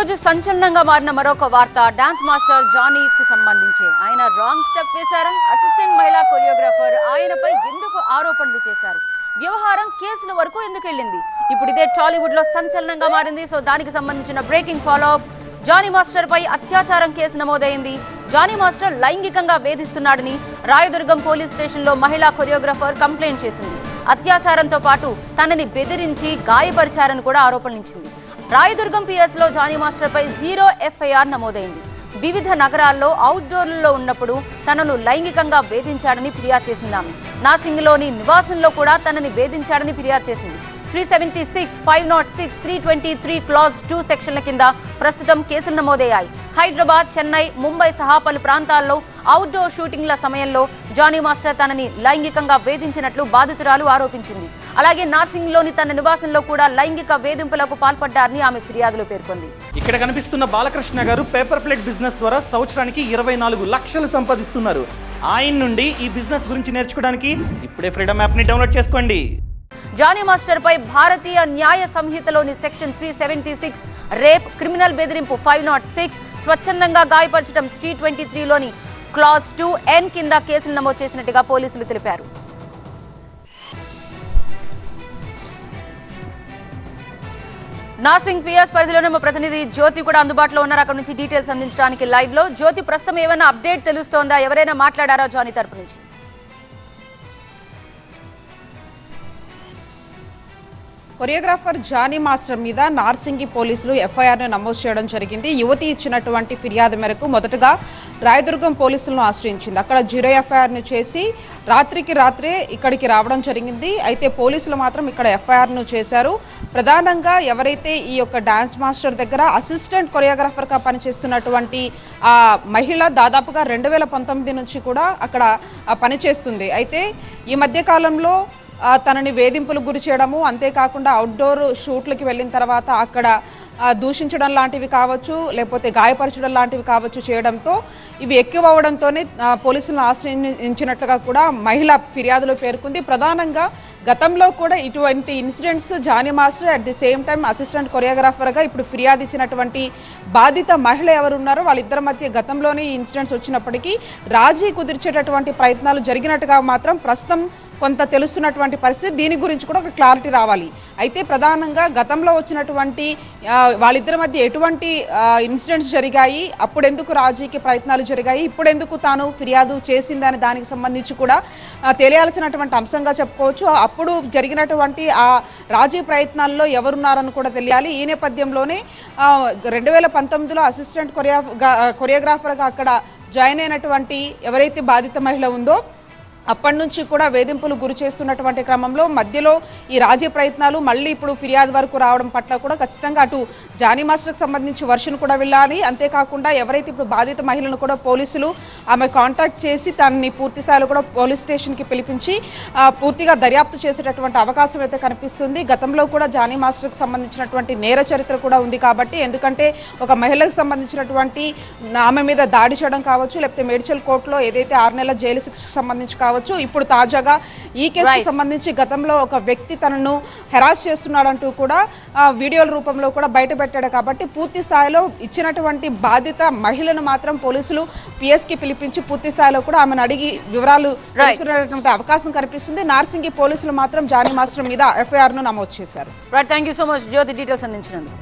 రోజు సంచలనంగా మారిన మరొక వార్త. డాన్స్ మాస్టర్ జానీకి సంబంధించి ఆయన రాంగ్ స్టెప్ వేశారా. అసిస్టెంట్ మహిళా కొరియోగ్రాఫర్ ఆయనపై ఎందుకు ఆరోపణలు చేశారు? వ్యవహారం కేసుల వరకు ఎందుకు వెళ్ళింది? ఇప్పుడు ఇదే టాలీవుడ్లో సంచలనంగా మారింది. సో దానికి సంబంధించిన breaking follow up Jani master పై అత్యాచారం కేసు నమోదైంది. జానీ మాస్టర్ లైంగికంగా వేధిస్తున్నాడని రాయదుర్గం పోలీస్ స్టేషన్లో మహిళా కొరియోగ్రాఫర్ కంప్లైంట్ చేసింది. అత్యాచారంతో పాటు తనని బెదిరించి గాయపరిచారని కూడా ఆరోపణించింది రాయదుర్గం పిఎస్లో జానీ మాస్టర్ పై జీరో ఎఫ్ఐఆర్ నమోదైంది. వివిధ నగరాల్లో అవుట్డోర్లలో ఉన్నప్పుడు తనను లైంగికంగా వేధించాడని ఫిర్యాదు చేసింది ఆమె. నాసింగ్లోని నివాసంలో కూడా తనని వేధించాడని ఫిర్యాదు చేసింది. Three seventy six five not six three twenty three clause two సెక్షన్ల కింద ప్రస్తుతం కేసులు నమోదయ్యాయి. హైదరాబాద్ చెన్నై ముంబై సహా పలు ప్రాంతాల్లో అవుట్డోర్ షూటింగ్ల సమయంలో జానీ మాస్టర్ తనని లైంగికంగా వేధించినట్లు బాధితురాలు ఆరోపించింది. అలాగే నార్సింగ్లోని తన నివాసంలో కూడా లైంగిక వేధింపులకు పాల్పడ్డారని ఆమె ఫిర్యాదులో పేర్కొంది. ఇక్కడ కనిపిస్తున్న బాలకృష్ణ గారు పేపర్ ప్లేట్ బిజినెస్ ద్వారా సంవత్సరానికి ఇరవై నాలుగు లక్షలు సంపాదిస్తున్నారు. ఆయన నుండి ఈ బిజినెస్ గురించి నేర్చుకోవడానికి ఇప్పుడే ఫ్రీడమ్ యాప్ని డౌన్లోడ్ చేసుకోండి. జానీ మాస్టర్ పై భారతీయ న్యాయ సంహితలోని section three seventy six rape criminal బెదిరింపు ఫైవ్ నాట్ సిక్స్ స్వచ్ఛందంగా గాయపరచడం త్రీ ట్వంటీ త్రీలోని క్లాస్ టూ ఎన్ కింద కేసులు నమోదు చేసినట్టుగా పోలీసులు తెలిపారు. నాసింగ్ పిఎస్ పరిధిలోనే మా ప్రతినిధి జ్యోతి కూడా అందుబాటులో ఉన్నారు. అక్కడ నుంచి డీటెయిల్స్ అందించడానికి లైవ్లో. జ్యోతి ప్రస్తుతం ఏమైనా అప్డేట్ తెలుస్తోందా? ఎవరైనా మాట్లాడారా జానీ తరపు నుంచి? కొరియోగ్రాఫర్ జానీ మాస్టర్ మీద నార్సింగి పోలీసులు ఎఫ్ఐఆర్ను నమోదు చేయడం జరిగింది. యువతి ఇచ్చినటువంటి ఫిర్యాదు మేరకు మొదటగా రాయదుర్గం పోలీసులను ఆశ్రయించింది. అక్కడ జీరో ఎఫ్ఐఆర్ను చేసి రాత్రికి రాత్రే ఇక్కడికి రావడం జరిగింది. అయితే పోలీసులు మాత్రం ఇక్కడ ఎఫ్ఐఆర్ను చేశారు. ప్రధానంగా ఎవరైతే ఈ యొక్క డాన్స్ మాస్టర్ దగ్గర అసిస్టెంట్ కొరియోగ్రాఫర్గా పనిచేస్తున్నటువంటి ఆ మహిళ దాదాపుగా రెండు వేల పంతొమ్మిది నుంచి కూడా అక్కడ పనిచేస్తుంది. అయితే ఈ మధ్యకాలంలో తనని వేధింపులకు గురి చేయడము అంతేకాకుండా అవుట్డోర్ షూట్లకి వెళ్ళిన తర్వాత అక్కడ దూషించడం లాంటివి కావచ్చు లేకపోతే గాయపరచడం లాంటివి కావచ్చు చేయడంతో ఇవి ఎక్కువ అవడంతోనే పోలీసులను ఆశ్రయించినట్లుగా కూడా మహిళ ఫిర్యాదులో పేర్కొంది. ప్రధానంగా గతంలో కూడా ఇటువంటి incidents Jani master at the same time assistant కొరియోగ్రాఫర్గా ఇప్పుడు ఫిర్యాదు ఇచ్చినటువంటి బాధిత మహిళ ఎవరు ఉన్నారో వాళ్ళిద్దరి మధ్య గతంలోనే ఈ ఇన్సిడెంట్స్ వచ్చినప్పటికీ రాజీ కుదిర్చేటటువంటి ప్రయత్నాలు జరిగినట్టుగా మాత్రం ప్రస్తుతం కొంత తెలుస్తున్నటువంటి పరిస్థితి. దీని గురించి కూడా ఒక క్లారిటీ రావాలి. అయితే ప్రధానంగా గతంలో వచ్చినటువంటి వాళ్ళిద్దరి మధ్య ఎటువంటి ఇన్సిడెంట్స్ జరిగాయి అప్పుడెందుకు రాజీకి ప్రయత్నాలు జరిగాయి ఇప్పుడెందుకు తాను ఫిర్యాదు చేసిందని దానికి సంబంధించి కూడా తెలియాల్సినటువంటి అంశంగా చెప్పుకోవచ్చు. అప్పుడు జరిగినటువంటి ఆ రాజీ ప్రయత్నాల్లో ఎవరున్నారని కూడా తెలియాలి. ఈ నేపథ్యంలోనే రెండు వేల పంతొమ్మిదిలో అసిస్టెంట్ కొరియా కొరియోగ్రాఫర్గా అక్కడ జాయిన్ అయినటువంటి ఎవరైతే బాధిత మహిళ ఉందో అప్పటి నుంచి కూడా వేధింపులు గురి చేస్తున్నటువంటి క్రమంలో మధ్యలో ఈ రాజీ ప్రయత్నాలు మళ్ళీ ఇప్పుడు ఫిర్యాదు వరకు రావడం పట్ల కూడా ఖచ్చితంగా అటు జానీ మాస్టర్కి సంబంధించి వర్షన్ కూడా వెళ్ళాలి. అంతేకాకుండా ఎవరైతే ఇప్పుడు బాధిత మహిళను కూడా పోలీసులు ఆమె కాంటాక్ట్ చేసి తనని పూర్తి స్థాయిలో కూడా పోలీస్ స్టేషన్కి పిలిపించి ఆ, పూర్తిగా దర్యాప్తు చేసేటటువంటి అవకాశం అయితే కనిపిస్తుంది. గతంలో కూడా జానీ మాస్టర్కి సంబంధించినటువంటి నేర చరిత్ర కూడా ఉంది కాబట్టి ఎందుకంటే ఒక మహిళకు సంబంధించినటువంటి ఆమె మీద దాడి చేయడం కావచ్చు లేకపోతే మేడ్చల్ కోర్టులో ఏదైతే ఆరు నెలల జైలు శిక్షకు సంబంధించి కావచ్చు ఇప్పుడు తాజాగా ఈ కేసుకు. సంబంధించి గతంలో ఒక వ్యక్తి తనను హెరాస్ చేస్తున్నాడంటూ కూడా వీడియోల రూపంలో కూడా బయట పెట్టాడు కాబట్టి పూర్తి స్థాయిలో ఇచ్చినటువంటి బాధిత మహిళను మాత్రం పోలీసులు పిఎస్కి పిలిపించి పూర్తి స్థాయిలో కూడా ఆమెను అడిగి వివరాలు తెలుసుకునేటువంటి అవకాశం కనిపిస్తుంది. నార్సింగి పోలీసులు మాత్రం జానీ మాస్టర్ మీద ఎఫ్ఐఆర్ను నమోదు చేశారు. Right thank you so much Jyothi details అందించినందుకు.